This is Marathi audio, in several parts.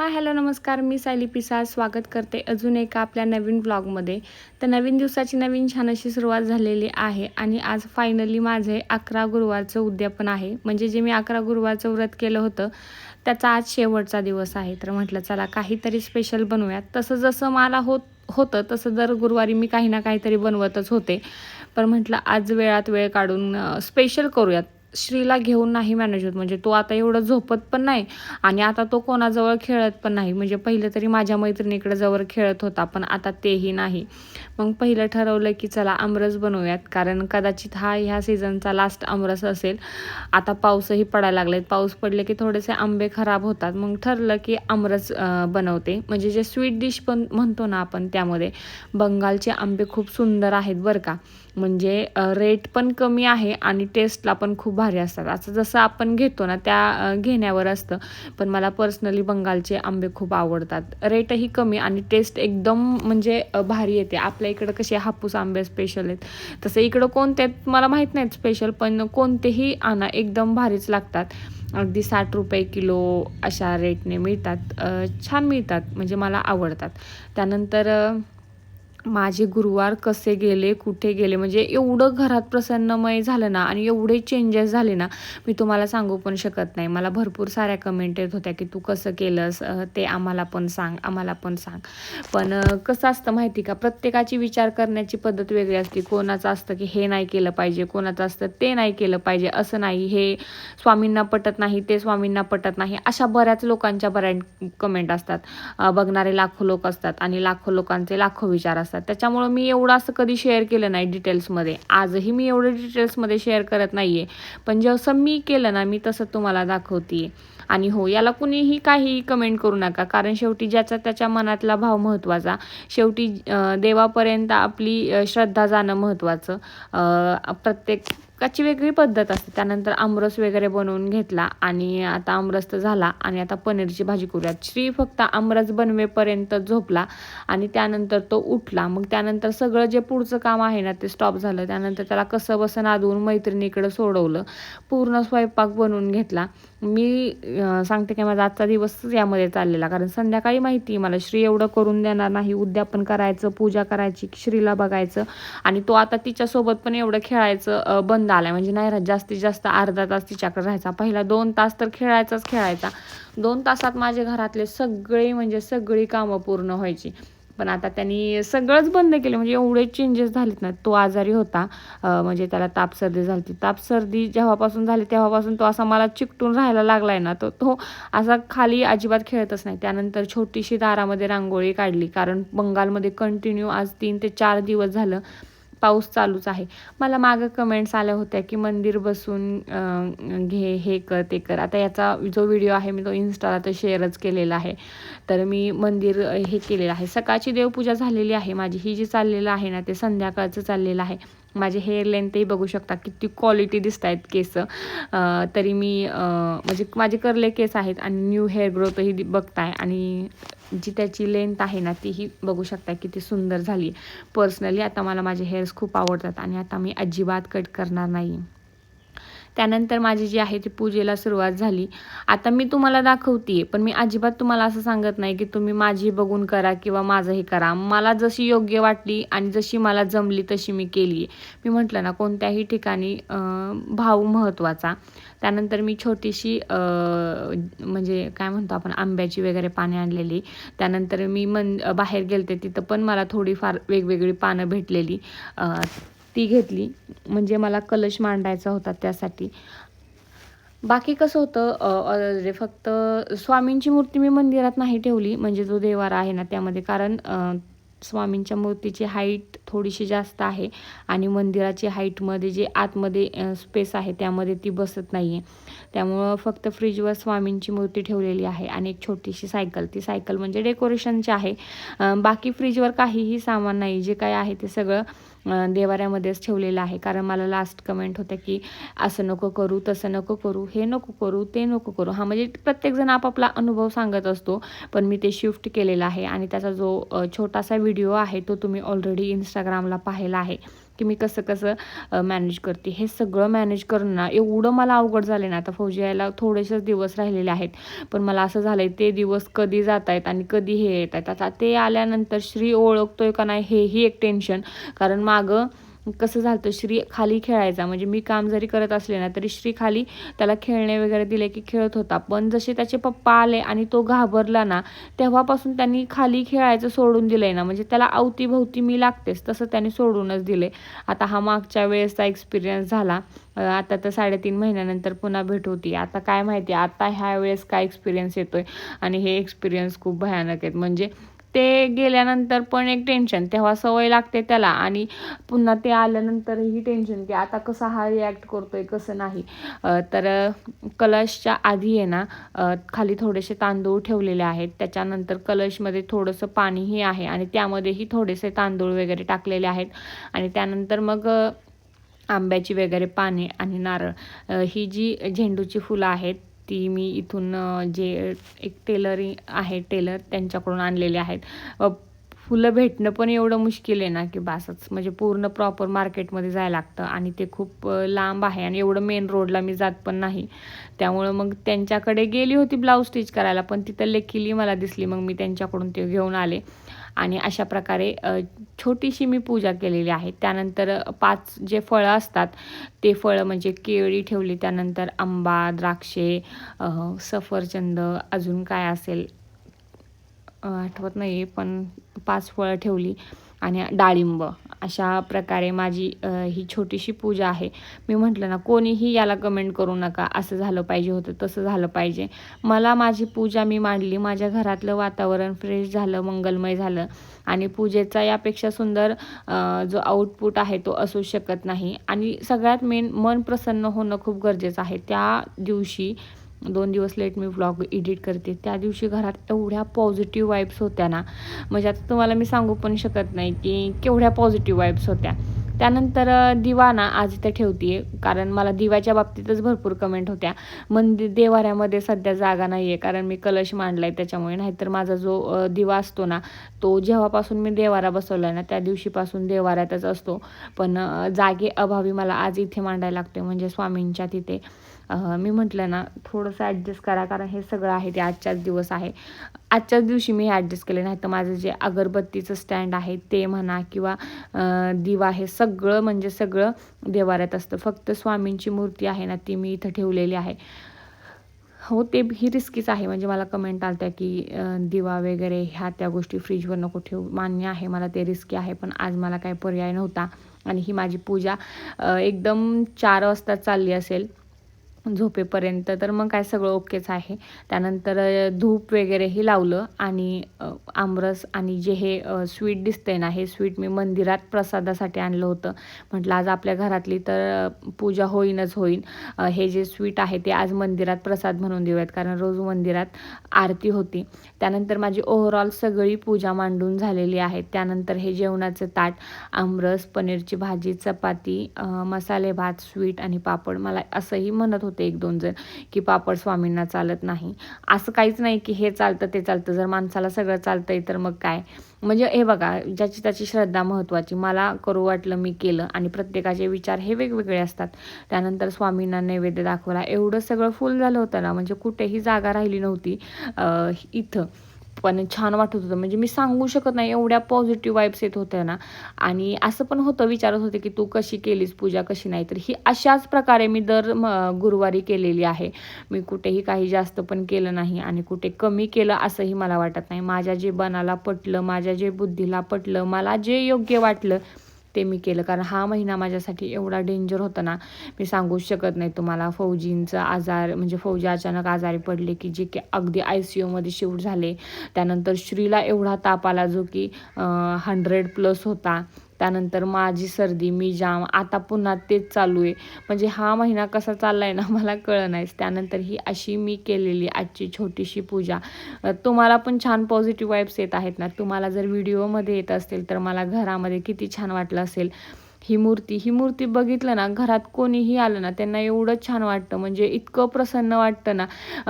हाय हॅलो नमस्कार. मी सायली पिसाळ स्वागत करते अजून एका आपल्या नवीन ब्लॉगमध्ये. तर नवीन दिवसाची नवीन छान अशी सुरुवात झालेली आहे आणि आज फायनली माझे अकरा गुरुवारचं उद्यापन आहे. म्हणजे जे मी अकरा गुरुवारचं व्रत केलं होतं त्याचा आज शेवटचा दिवस आहे. तर म्हटलं चला काहीतरी स्पेशल बनवूयात. तसं जसं मला होत होतं तसं दर गुरुवारी मी काही ना काहीतरी बनवतच होते. पण म्हटलं आज वेळात वेळ काढून स्पेशल करूयात. श्रीला घेऊन नाही मॅनेज होत. म्हणजे तो आता एवढं झोपत पण नाही आणि आता तो कोणाजवळ खेळत पण नाही. म्हणजे पहिलं तरी माझ्या मैत्रिणीकडे जवळ खेळत होता पण आता तेही नाही. मग पहिलं ठरवलं की चला आमरस बनवूयात कारण कदाचित हा ह्या सीझनचा लास्ट आमरस असेल. आता पाऊसही पडायला लागलेत. पाऊस पडले की थोडेसे आंबे खराब होतात. मग ठरलं की आमरस बनवते. म्हणजे जे स्वीट डिश पण म्हणतो ना आपण त्यामध्ये बंगालचे आंबे खूप सुंदर आहेत बरं का. म्हणजे रेट पण कमी आहे आणि टेस्टला पण खूप भारी असतात. असं जसं आपण घेतो ना त्या घेण्यावर असतं. पण मला पर्सनली बंगालचे आंबे खूप आवडतात. रेटही कमी आणि टेस्ट एकदम म्हणजे भारी येते. आपल्या इकडं कसे हापूस आंबे स्पेशल आहेत. तसं इकडं कोणते मला माहीत नाहीत स्पेशल पण कोणतेही आणा एकदम भारीच लागतात. अगदी साठ रुपये किलो अशा रेटने मिळतात. छान मिळतात. म्हणजे मला आवडतात. त्यानंतर माझे गुरुवार कसे गेले कुठे गेले म्हणजे एवढं घरात प्रसन्नमय झालं ना आणि एवढे चेंजेस झाले ना मी तुम्हाला सांगू पण शकत नाही. मला भरपूर साऱ्या कमेंट येत होत्या की तू कसं केलंस ते आम्हाला पण सांग आम्हाला पण सांग. पण कसं असतं माहिती का प्रत्येकाची विचार करण्याची पद्धत वेगळी असते. कोणाचं असतं की हे नाही केलं पाहिजे कोणाचं असतं ते नाही केलं पाहिजे असं नाही. हे स्वामींना पटत नाही ते स्वामींना पटत नाही. अशा बऱ्याच लोकांच्या बऱ्या कमेंट असतात. बघणारे लाखो लोक असतात आणि लाखो लोकांचे लाखो विचार असतात. असतात. त्याच्यामुळं मी एवढं असं कधी शेअर केलं नाही डिटेल्समध्ये आजही मी एवढं डिटेल्समध्ये शेअर करत नाही आहे पण जसं मी केलं ना मी तसं तुम्हाला दाखवते. आणि हो याला कुणीही काहीही कमेंट करू नका. कारण शेवटी ज्याचा त्याच्या मनातला भाव महत्त्वाचा शेवटी देवापर्यंत आपली श्रद्धा जाणं महत्त्वाचं प्रत्येक काची वेगळी पद्धत असते. त्यानंतर आमरस वगैरे बनवून घेतला आणि आता आमरस तर झाला आणि आता पनीरची भाजी करूयात. श्री फक्त आमरस बनवेपर्यंत झोपला आणि त्यानंतर तो उठला. मग त्यानंतर सगळं जे पुढचं काम आहे ना ते स्टॉप झालं. त्यानंतर त्याला कसं बसं नादवून मैत्रिणीकडं सोडवलं. पूर्ण स्वयंपाक बनवून घेतला. मी सांगते की माझा आजचा दिवसच यामध्ये चाललेला. कारण संध्याकाळी माहिती मला श्री एवढं करून देणार नाही. उद्यापन करायचं पूजा करायची श्रीला बघायचं. आणि तो आता तिच्यासोबत पण एवढं खेळायचं बंद आलाय. म्हणजे नाही राहत जास्तीत जास्त अर्धा तास तिच्याकडे राहायचा. पहिला दोन तास तर खेळायचाच खेळायचा. दोन तासात माझे घरातले सगळे म्हणजे सगळी कामं पूर्ण व्हायची. पण आता त्यांनी सगळंच बंद केलं. म्हणजे एवढे चेंजेस झालेत ना तो आजारी होता. म्हणजे त्याला ताप सर्दी झाली ताप सर्दी जेव्हापासून झाली तेव्हापासून तो असा मला चिकटून राहायला लागलाय ना तो तो असा खाली अजिबात खेळतच नाही. त्यानंतर छोटीशी दारामध्ये रांगोळी काढली. कारण बंगालमध्ये कंटिन्यू आज तीन ते चार दिवस झालं. पाऊस चालूच आहे. मला मागं कमेंट्स आल्या होत्या की मंदिर बसून घे हे कर ते कर. आता याचा जो व्हिडिओ आहे मी तो इन्स्टाला तर शेअरच केलेला आहे. तर मी मंदिर हे केलेलं आहे. सकाळची देवपूजा झालेली आहे. माझी ही जी चाललेलं आहे ना ते संध्याकाळचं चाललेलं आहे. माझे हेअर लेंथही बघू शकता किती क्वालिटी दिसत आहेत केस तरी मी म्हणजे माझे करले केस आहेत आणि न्यू हेअर ग्रोथही बघताय. आणि जी त्याची लेंथ आहे ना तीही बघू शकता किती सुंदर झाली. पर्सनली आता मला माझे हेअर्स खूप आवडतात आणि आता मी अजिबात कट करणार नाही. त्यानंतर माझी जी आहे ती पूजेला सुरुवात झाली. आता मी तुम्हाला दाखवते पण मी अजिबात तुम्हाला असं सांगत नाही की तुम्ही माझी बघून करा किंवा माझं हे करा. मला जशी योग्य वाटली आणि जशी मला जमली तशी मी केली मी म्हटलं ना कोणत्याही ठिकाणी भाव महत्त्वाचा त्यानंतर मी छोटीशी म्हणजे काय म्हणतो आपण आंब्याची वगैरे पाने आणलेली. त्यानंतर मी मन बाहेर गेलते तिथं पण मला थोडीफार वेगवेगळी पानं भेटलेली. ती घेतली. म्हणजे मला कलश मांडायचा होता त्यासाठी. बाकी कसं होतं म्हणजे फक्त स्वामींची मूर्ती मी मंदिरात नाही ठेवली. म्हणजे जो देवारा आहे ना त्यामध्ये. कारण स्वामींच्या मूर्तीची हाईट थोडीशी जास्त आहे. आणि मंदिराची हाईटमध्ये जे आतमध्ये स्पेस आहे त्यामध्ये ती बसत नाही आहे त्यामुळं फक्त फ्रीजवर स्वामींची मूर्ती ठेवलेली आहे आणि एक छोटीशी सायकल ती सायकल म्हणजे डेकोरेशनची आहे बाकी फ्रीजवर काहीही सामान नाही. जे काय आहे ते सगळं देवाऱ्यामध्येच ठेवलेलं आहे. कारण मला लास्ट कमेंट होत्या की असं नको करू तसं नको करू हे नको करू ते नको करू. हा म्हणजे प्रत्येकजण आपापला अनुभव सांगत असतो पण मी ते शिफ्ट केलेला आहे. आणि त्याचा जो छोटासा व्हिडिओ आहे तो तुम्ही ऑलरेडी इंस्टाग्रामला पाहिला आहे. की मी कसं कसं मॅनेज करते. हे सगळं मॅनेज करणं ना एवढं मला अवघड झालं ना. आता फौजी यायला थोडेसेच दिवस राहिलेले आहेत. पण मला असं झालं आहे ते दिवस कधी जात आहेत आणि कधी हे येत आहेत आता ते आल्यानंतर श्री ओळखतोय का नाही हेही एक टेन्शन कारण मागं कसं झालं श्री खाली खेळायचा. म्हणजे मी काम जरी करत असले ना तरी श्री खाली त्याला खेळणे वगैरे दिले की खेळत होता. पण जसे त्याचे पप्पा आले आणि तो घाबरला ना तेव्हापासून त्यांनी खाली खेळायचं सोडून दिलंय ना. म्हणजे त्याला अवतीभोवती मी लागतेच तसं त्यांनी सोडूनच दिले. आता हा मागच्या वेळेसचा एक्सपिरियन्स झाला. आता तर साडेतीन महिन्यानंतर पुन्हा भेट होती. आता काय माहिती आता ह्या वेळेस काय एक्सपिरियन्स येतोय. आणि हे एक्सपिरियन्स खूप भयानक आहेत. म्हणजे ते गेल्यानंतर पण एक टेन्शन तेव्हा सवय लागते त्याला. आणि पुन्हा ते आल्यानंतरही टेन्शन की आता कसा हा रिॲक्ट करतो आहे कसं नाही. तर कलशच्या आधी आहे ना खाली थोडेसे तांदूळ ठेवलेले आहेत. त्याच्यानंतर कलशमध्ये थोडंसं पाणीही आहे आणि त्यामध्येही थोडेसे तांदूळ वगैरे टाकलेले आहेत. आणि त्यानंतर मग आंब्याची वगैरे पाने आणि नारळ. ही जी झेंडूची फुलं आहेत ती मी इथून जे एक टेलरिंग आहे टेलर त्यांच्याकडून आणलेले आहेत. फुलं भेटणं पण एवढं मुश्किल आहे ना की बासच. म्हणजे पूर्ण प्रॉपर मार्केटमध्ये जायला लागतं आणि ते खूप लांब आहे आणि एवढं मेन रोडला मी जात पण नाही. त्यामुळं मग त्यांच्याकडे गेली होती ब्लाऊज स्टिच करायला पण तिथं लेखिली मला दिसली. मग मी त्यांच्याकडून ते घेऊन आले. आणि अशा प्रकारे छोटीशी मी पूजा केलेली आहे. त्यानंतर पाच जे फळं असतात ते फळं म्हणजे केळी ठेवली त्यानंतर आंबा द्राक्षे सफरचंद अजून काय असेल आठवत नाही पण पाच फळं ठेवली आणि डाळिंब. अशा प्रकारे माझी ही छोटीशी पूजा आहे. मी म्हटलं ना कोणीही याला कमेंट करू नका. असं झालं पाहिजे होतं तसं झालं पाहिजे. मला माझी पूजा मी मांडली. माझ्या घरातलं वातावरण फ्रेश झालं मंगलमय झालं. आणि पूजेचा यापेक्षा सुंदर जो आउटपुट आहे तो असू शकत नाही. आणि सगळ्यात मेन मन प्रसन्न होणं खूप गरजेचं आहे. त्या दिवशी दोन दिवस लेट मी व्लॉग एडिट करते. त्या दिवशी घरात एवढ्या पॉझिटिव्ह वाईब्स होत्या ना. म्हणजे आता तुम्हाला मी सांगू पण शकत नाही की केवढ्या पॉझिटिव्ह वाईब्स होत्या. त्यानंतर दिवा ना आज इथे ठेवते कारण मला दिव्याच्या बाबतीतच भरपूर कमेंट होत्या. मंदिर देवाऱ्यामध्ये सध्या जागा नाही आहे कारण मी कलश मांडला आहे त्याच्यामुळे. नाहीतर माझा जो दिवा असतो ना तो जेव्हापासून मी देवारा बसवला आहे ना त्या दिवशीपासून देवाऱ्यातच असतो. पण जागे अभावी मला आज इथे मांडायला लागते म्हणजे स्वामींच्या तिथे. मी म्हटलं ना थोडंसं ॲडजस्ट करा कारण हे सगळं आहे ते आजच्याच दिवस आहे. आजच्याच दिवशी मी हे ॲडजस्ट केले नाही तर माझं जे अगरबत्तीचं स्टँड आहे ते म्हणा किंवा दिवा हे सगळं म्हणजे सगळं देवाऱ्यात असतं. फक्त स्वामींची मूर्ती आहे ना ती मी इथं ठेवलेली आहे. हो ते ही रिस्कीच आहे. म्हणजे मला कमेंट आल्या की दिवा वगैरे ह्या त्या गोष्टी फ्रीजवर नको ठेवू. मान्य आहे मला ते रिस्की आहे पण आज मला काही पर्याय नव्हता. आणि ही माझी पूजा एकदम चार वाजता चालली असेल. झोपेपर्यंत तर मग काय सगळं ओकेच आहे. त्यानंतर धूप वगैरेही लावलं आणि आमरस आणि जे हे स्वीट दिसतंय ना हे स्वीट मी मंदिरात प्रसादासाठी आणलं होतं. म्हटलं आज आपल्या घरातली तर पूजा होईनच होईन. हे जे स्वीट आहे ते आज मंदिरात प्रसाद म्हणून देऊयात कारण रोज मंदिरात आरती होती. त्यानंतर माझी ओव्हरऑल सगळी पूजा मांडून झालेली आहे. त्यानंतर हे जेवणाचं ताट आमरस पनीरची भाजी चपाती मसाले भात स्वीट आणि पापड मला असंही म्हणत होतं. होते एक दोन जण की पापड स्वामींना चालत नाही. असं काहीच नाही की हे चालतं ते चालतं. जर माणसाला सगळं चालतंय तर मग काय? म्हणजे हे बघा ज्याची त्याची श्रद्धा महत्त्वाची. मला करू वाटलं मी केलं आणि प्रत्येकाचे विचार हे वेगवेगळे असतात. त्यानंतर स्वामींना नैवेद्य दाखवला. एवढं सगळं फुल झालं होतं ना म्हणजे कुठेही जागा राहिली नव्हती इथं. पण छान वाटत होतं. म्हणजे मी सांगू शकत नाही एवढ्या पॉझिटिव्ह वाईब्स येत होत्या ना. आणि असं पण होतं विचारत होते की तू कशी केलीस पूजा कशी नाही? तर ही अशाच प्रकारे मी दर गुरुवारी केलेली आहे. मी कुठेही काही जास्त पण केलं नाही आणि कुठे कमी केलं असंही मला वाटत नाही. माझ्या जे बनाला पटलं माझ्या जे बुद्धीला पटलं मला जे योग्य वाटलं ते मी केलं. कारण हा महिना माझ्यासाठी एवढा डेंजर होता ना. मी सांगूच शकत नाही तुम्हाला. फौजींचा आजार म्हणजे फौजी अचानक आजारी पडले की जे की अगदी आय सी यूमध्ये शिफ्ट झाले. त्यानंतर श्रीला एवढा ताप आला जो की हंड्रेड प्लस होता. त्यानंतर माझी सर्दी मी जाम आता पुन्हा तेच चालू आहे. म्हणजे हा महिना कसा चालला आहे ना मला कळं नाहीच. त्यानंतर ही अशी मी केलेली आजची छोटीशी पूजा. तुम्हाला पण छान पॉझिटिव्ह वाईब्स येत आहेत ना. तुम्हाला जर व्हिडिओमध्ये येत असतील तर मला घरामध्ये किती छान वाटलं असेल. ही मूर्ती ही मूर्ती बघितलं ना घरात कोणीही आलं ना त्यांना एवढं छान वाटतं. म्हणजे इतकं प्रसन्न वाटतं ना.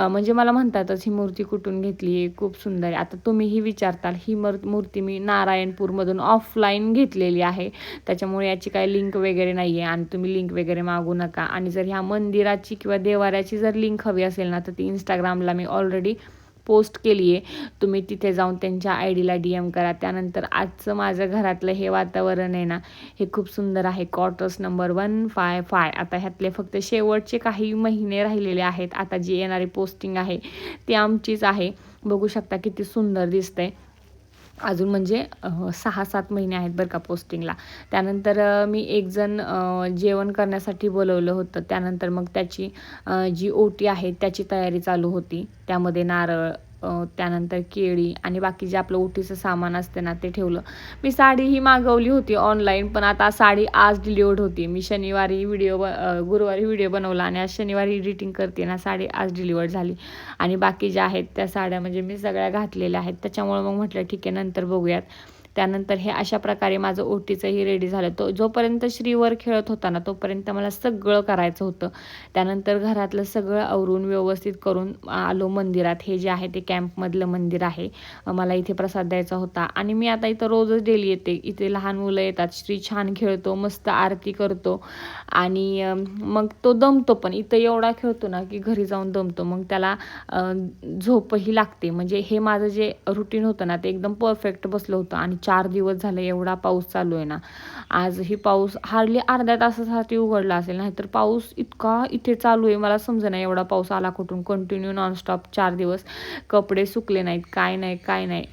म्हणजे मला म्हणतातच ही मूर्ती कुठून घेतली आहे खूप सुंदर आहे. आता तुम्हीही विचारताल ही मर मूर्ती मी नारायणपूरमधून ऑफलाईन घेतलेली आहे. त्याच्यामुळे याची काही लिंक वगैरे नाही आहे आणि तुम्ही लिंक वगैरे मागू नका. आणि जर ह्या मंदिराची किंवा देवाऱ्याची जर लिंक हवी असेल ना तर ती इंस्टाग्रामला मी ऑलरेडी पोस्ट केली आहे तुम्ही तिथे जाऊन त्यांच्या आय डीला डी एम करा. त्यानंतर आजचं माझं घरातलं हे वातावरण आहे ना हे खूप सुंदर आहे. Quarters number one five five आता ह्यातले फक्त शेवटचे काही महिने राहिलेले आहेत. आता जी येणारी पोस्टिंग आहे ती आमचीच आहे. बघू शकता किती सुंदर दिसतंय. अजून म्हणजे सहा सात महिने आहेत बरं का पोस्टिंगला त्यानंतर मी एक जण जेवण करण्यासाठी बोलवलं होतं. त्यानंतर मग त्याची जी ओटी आहे त्याची तयारी चालू होती. त्यामध्ये नारळ त्यानंतर केळी आणि बाकी जे आपलं ओटीचं सामान असते ना ते ठेवलं. मी साडी ही मागवली होती ऑनलाईन पण आता साडी आज डिलिवर्ड होती. मी शनिवारी व्हिडिओ ब गुरुवारी व्हिडिओ बनवला आणि आज शनिवारी एडिटिंग करते ना साडी आज डिलिवर्ड झाली. आणि बाकी ज्या आहेत त्या साड्या म्हणजे मी सगळ्या घातलेल्या आहेत. त्याच्यामुळे मग म्हटलं ठीक आहे नंतर बघूयात. त्यानंतर हे अशा प्रकारे माझं ओटीचंही रेडी झालं. तो जोपर्यंत श्रीवर खेळत होता ना तोपर्यंत मला सगळं करायचं होतं. त्यानंतर घरातलं सगळं आवरून व्यवस्थित करून आलो मंदिरात. हे जे आहे ते कॅम्पमधलं मंदिर आहे. मला इथे प्रसाद द्यायचा होता. आणि मी आता इथं रोजच डेली येते. इथे लहान मुलं येतात. श्री छान खेळतो मस्त आरती करतो. आणि मग तो दमतो पण. इथं एवढा खेळतो ना की घरी जाऊन दमतो. मग त्याला झोपही लागते. म्हणजे हे माझं जे रुटीन होतं ना ते एकदम परफेक्ट बसलं होतं. आणि चार दिवस झाले एवढा पाऊस चालू आहे ना. आजही पाऊस हार्डली अर्ध्या तासासाठी उघडला असेल नाहीतर पाऊस इतका इथे चालू आहे मला समजा नाही एवढा पाऊस आला कुठून कंटिन्यू नॉनस्टॉप चार दिवस कपडे सुकले नाहीत काय नाही काय नाही.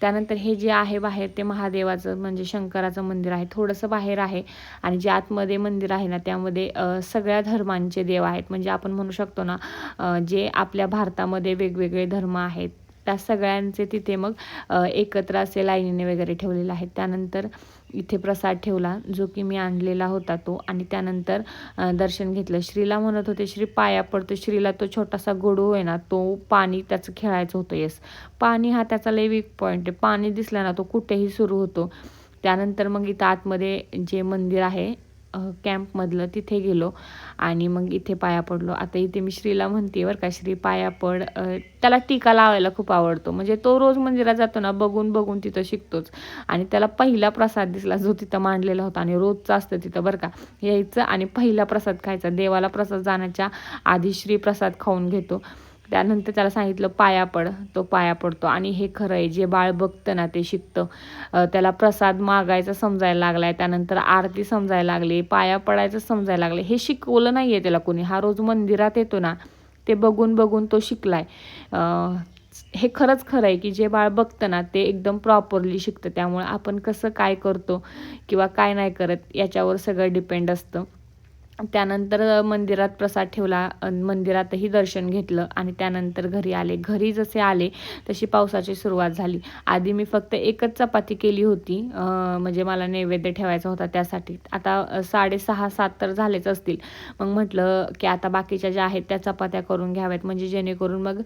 त्यानंतर हे जे आहे बाहेर ते महादेवाचं म्हणजे शंकराचं मंदिर आहे थोडंसं बाहेर आहे आणि जे आतमध्ये मंदिर आहे ना त्यामध्ये सगळ्या धर्मांचे देव आहेत. म्हणजे आपण म्हणू शकतो ना जे आपल्या भारतामध्ये वेगवेगळे धर्म आहेत त्या सगळ्यांचे तिथे मग एकत्र असे लाईनीने वगैरे ठेवलेले आहेत. त्यानंतर इथे प्रसाद ठेवला जो की मी आणलेला होता तो. आणि त्यानंतर दर्शन घेतलं. श्रीला म्हणत होते श्री पाया पडतो. श्रीला तो छोटासा गोडू आहे ना तो पाणी त्याचं खेळायचं होतं येस पाणी हा त्याचा लय वीक पॉईंट आहे. पाणी दिसला ना तो कुठेही सुरू होतो. त्यानंतर मग इथं आतमध्ये जे मंदिर आहे कॅम्पमधलं तिथे गेलो आणि मग इथे पाया पडलो. आता इथे मी श्रीला म्हणते बरं का श्री पाया पड. त्याला टीका लावायला खूप आवडतो. म्हणजे तो रोज मंदिरात जातो ना बघून बघून तिथं शिकतोच. आणि त्याला पहिला प्रसाद दिसला जो तिथं मांडलेला होता आणि रोजचा असतं तिथं बरं का. यायचं आणि पहिला प्रसाद खायचा. देवाला प्रसाद जाण्याच्या आधी श्री प्रसाद खाऊन घेतो. त्यानंतर त्याला सांगितलं पाया पड तो पाया पडतो. आणि हे खरं आहे जे बाळ बघतं ना ते शिकतं. त्याला प्रसाद मागायचा समजायला लागलाय त्यानंतर आरती समजायला लागली पाया पडायचं समजायला लागले. हे शिकवलं नाही आहे त्याला कोणी. हा रोज मंदिरात येतो ना ते बघून बघून तो शिकलाय. हे खरंच खरं आहे की जे बाळ बघतं ना ते एकदम प्रॉपरली शिकतं. त्यामुळे आपण कसं काय करतो किंवा काय नाही करत याच्यावर सगळं डिपेंड असतं. त्यानंतर मंदिरात प्रसाद ठेवला मंदिरातही दर्शन घेतलं आणि त्यानंतर घरी आले. घरी जसे आले तशी पावसाची सुरुवात झाली. आधी मी फक्त एकच चपाती केली होती म्हणजे मला नैवेद्य ठेवायचा होता त्यासाठी. आता साडेसहा सात तर झालेच असतील. मग म्हटलं की आता बाकीच्या ज्या आहेत त्या चपात्या करून घ्याव्यात. म्हणजे जेणेकरून मग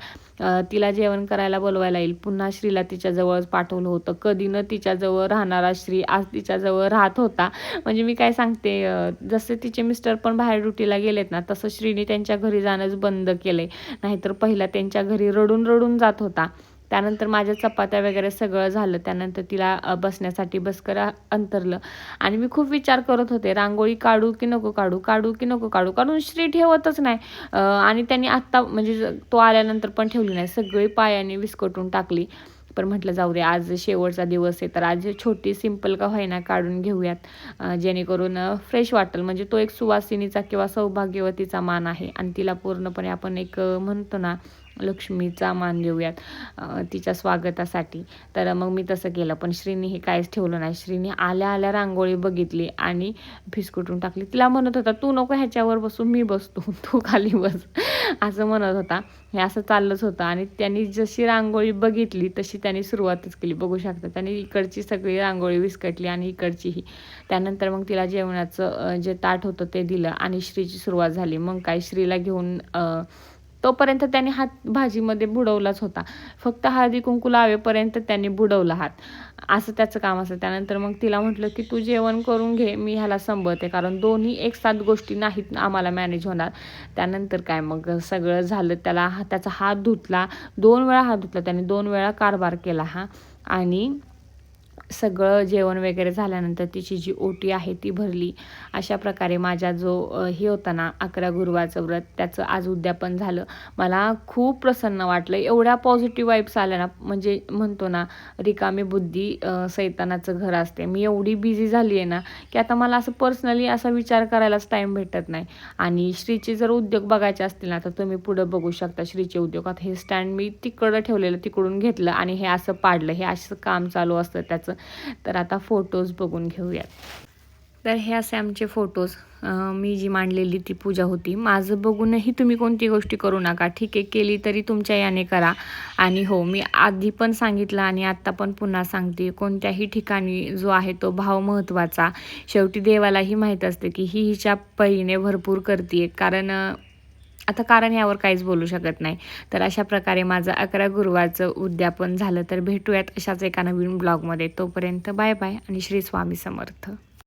तिला जेवण करायला बोलवायला येईल. पुन्हा श्रीला तिच्याजवळच पाठवलं होतं. कधी न तिच्याजवळ राहणारा श्री आज तिच्याजवळ राहत होता. म्हणजे मी काय सांगते जसे तिचे मिस्टर पण बाहेर ड्युटीला गेलेत ना तसं श्रीने त्यांच्या घरी जाणंच बंद केलंय. नाहीतर पहिला त्यांच्या घरी रडून रडून जात होता. त्यानंतर माझ्या चपात्या वगैरे सगळं झालं. त्यानंतर तिला बसण्यासाठी बसकर अंतरलं. आणि मी खूप विचार करत होते रांगोळी काढू की नको काढू काढू की नको काढू? काढून श्री ठेवतच नाही. आणि त्यांनी आत्ता म्हणजे तो आल्यानंतर पण ठेवली नाही. सगळी पायाने विस्कटून टाकली. पण म्हटलं जाऊ दे आज शेवटचा दिवस आहे तर आज छोटी सिंपल का होईना काढून घेऊयात. जेणेकरून फ्रेश वाटेल. म्हणजे तो एक सुवासिनीचा किंवा सौभाग्यवतीचा मान आहे. आणि तिला पूर्णपणे आपण एक म्हणतो ना लक्ष्मीचा मान देऊयात तिच्या स्वागतासाठी. तर मग मी तसं केलं पण श्रीनी हे काहीच ठेवलं नाही. श्रीनी आल्या आल्या रांगोळी बघितली आणि फिसकुटून टाकली. तिला म्हणत होता तू नको ह्याच्यावर बसून मी बसतो. तू खाली बस. असं म्हणत होता. हे असं चाललंच होतं आणि त्यांनी जशी रांगोळी बघितली तशी त्यांनी सुरुवातच केली. बघू शकता त्यांनी इकडची सगळी रांगोळी विस्कटली आणि इकडचीही. त्यानंतर मग तिला जेवणाचं जे ताट होतं ते दिलं आणि श्रीची सुरुवात झाली. मग काय श्रीला घेऊन तोपर्यंत त्याने हात भाजीमध्ये बुडवलाच होता. फक्त हळदी कुंकू लावेपर्यंत त्यांनी बुडवला हात. असं त्याचं काम असतं. त्यानंतर मग तिला म्हटलं की तू जेवण करून घे. मी ह्याला संभवते कारण दोन्ही एक साथ गोष्टी नाहीत आम्हाला मॅनेज होणार. त्यानंतर काय मग सगळं झालं. त्याला हा- त्याचा हात धुतला. दोन वेळा हात धुतला. त्याने दोन वेळा कारभार केला हा. आणि सगळं जेवण वगैरे झाल्यानंतर तिची जी ओटी आहे ती भरली. अशा प्रकारे माझा जो हे होता ना अकरा गुरुवारचं व्रत त्याचं आज उद्यापन झालं. मला खूप प्रसन्न वाटलं. एवढ्या पॉझिटिव्ह वाईब्स आल्या ना म्हणजे म्हणतो ना रिकामी बुद्धी सैतानाचं घर असते. मी एवढी बिझी झाली आहे ना की आता मला असं पर्सनली असा विचार करायलाच टाईम भेटत नाही. आणि श्रीचे जर उद्योग बघायचे असतील ना तर तुम्ही पुढं बघू शकता श्रीचे उद्योग आता हे स्टँड मी तिकडं ठेवलेलं तिकडून घेतलं आणि हे असं पाडलं. हे असं काम चालू असतं त्याचं. तर आता फोटोज बघून घेऊयात. तर हे असे आमचे फोटोज मी जी मांडलेली ती पूजा होती. माझं बघूनही तुम्ही कोणती गोष्टी करू नका. ठीक आहे केली तरी तुमच्या याने करा. आणि हो मी आधी पण सांगितलं आणि आत्ता पण पुन्हा सांगते. कोणत्याही ठिकाणी जो आहे तो भाव महत्त्वाचा. शेवटी देवालाही माहीत असते की ही हिच्या परीने भरपूर करते कारण आता कारण यावर काहीच बोलू शकत नाही. तर अशा प्रकारे माझं अकरा गुरुवारचं उद्यापन झालं तर भेटूयात अशाच एका नवीन ब्लॉगमध्ये. तोपर्यंत बाय बाय आणि श्री स्वामी समर्थ.